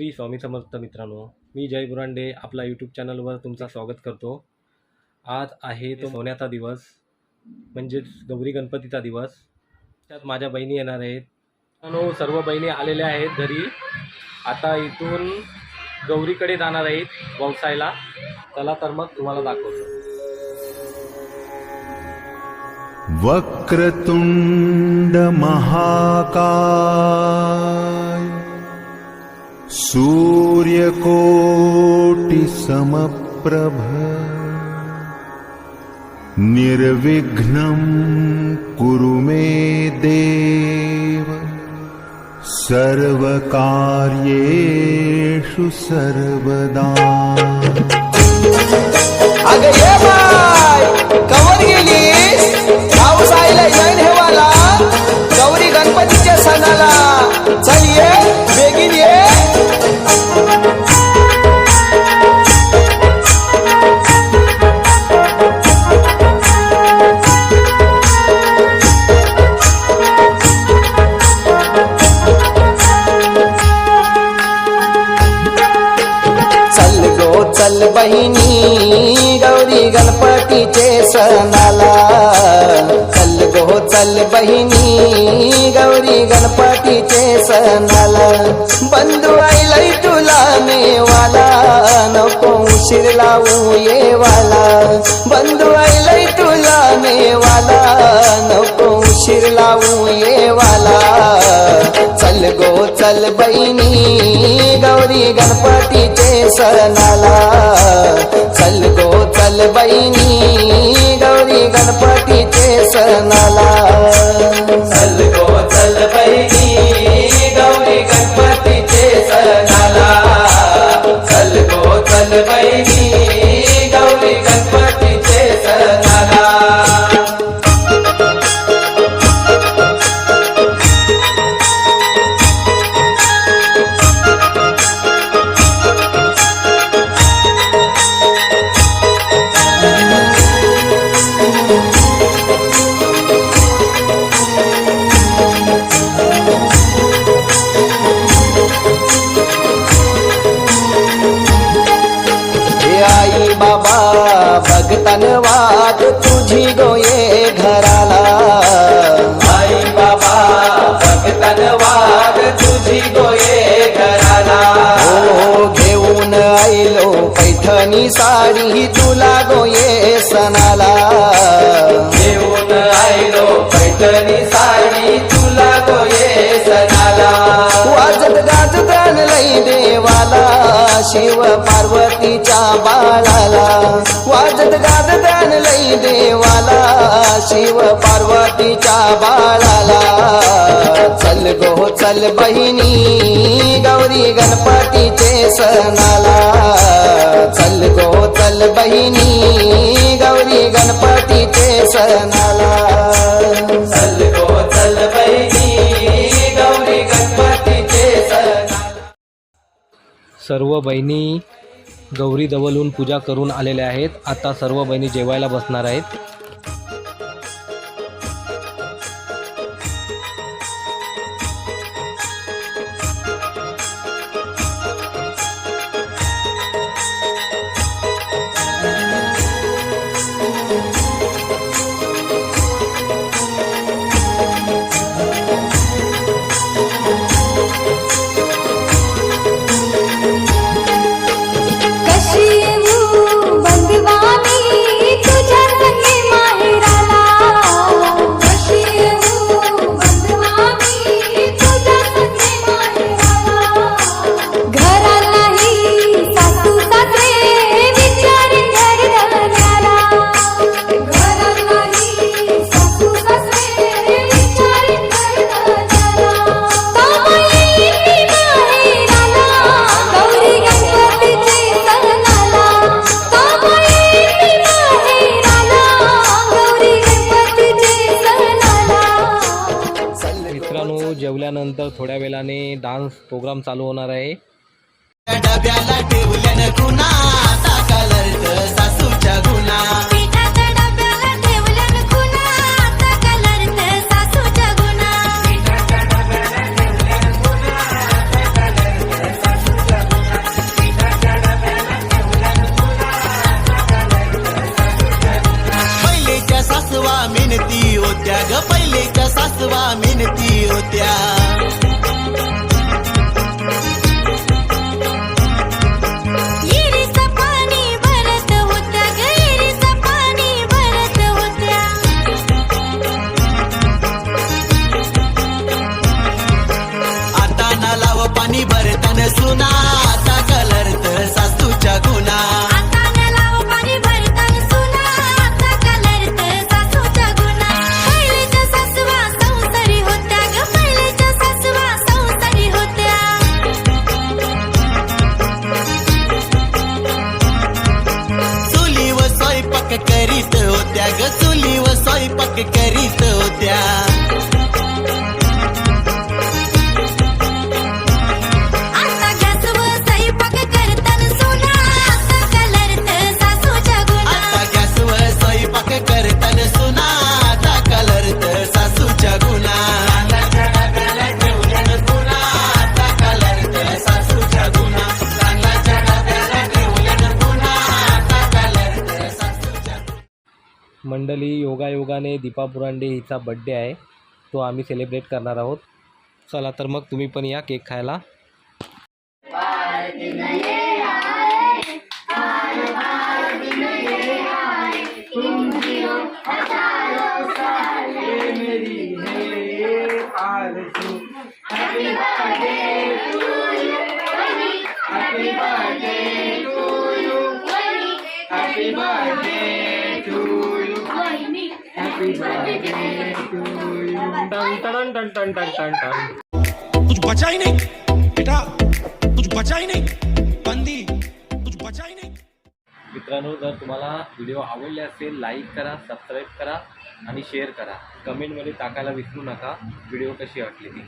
श्री स्वामी समर्थ मित्रांनो मी जय बुरांडे आपला यूट्यूब चॅनलवर तुमचं स्वागत करतो. आज आहे तो सोन्याचा दिवस म्हणजेच गौरी गणपतीचा दिवस. त्यात माझ्या बहिणी येणार आहेत. मित्रांनो सर्व बहिणी आलेल्या आहेत घरी. आता इथून गौरीकडे जाणार आहेत व्यवसायला चला तर मग तुम्हाला दाखवतो. वक्रतुंड महाकाय. सूर्यकोटि समप्रभ। निर्विघ्नं कुरु मे देव। सर्वकार्येषु सर्वदा। कवर गेलीस हेवाला. गौरी गणपतीच्या सणाला. चल ये. बहिणी गौरी गणपतीचे सणाला. चल गो चल बहिणी गौरी गणपतीचे सणाला. बंधू आईलाय तुला नेवाला नको उशीर लावू येवाला. बंधू आईलाय तुला नेवाला नको उशीर लावू येवाला. चल गो चल बहिणी गौरी गणपतीचे सणाला. गो चल बहिणी गौरी गणपतीचे सणाला चल गो चल बहिणी गौरी गणपतीचे सणाला चल गो चल बहिणी पैठणी साडी तुला गोये सणाला. घेऊन आईलो पैठणी साडी तुला गोये सणाला. वाजत गाजत आणलंय देवाला शिव पार्वतीच्या बाळाला. वाजत गाजत आणलंय देवाला शिव पार्वतीच्या बाळाला. चल गो चल बहिणी गौरी गणपतीचे सणाला. चल गो चल बहिणी गौरी गणपतीचे सणाला. चल गो चल बहिणी गौरी गणपतीचे सणाला. सर्व बहिणी गौरी दवलून पूजा करून आलेल्या आहेत. आता सर्व बहिणी जेवायला बसणार आहेत. त्यानंतर थोड्या वेळाने डान्स प्रोग्राम चालू होणार आहे. ग चुलीवर स्वयंपाक करीत होत्या. मंडळी योगायोगाने दीपा बुरांडे हिचा बड्डे आहे. तो आम्ही सेलिब्रेट करणार आहोत. चला तर मग तुम्ही पण या केक खायला. टन टन कुछ बचा ही नहीं बेटा कुछ बचा ही नहीं बंदी कुछ बचा ही नहीं मित्रांनो जर तुम्हाला व्हिडिओ आवडले असेल लाईक करा सबस्क्राईब करा आणि शेअर करा. कमेंटमध्ये टाकायला विसरू नका. व्हिडिओ कशी वाटली ती?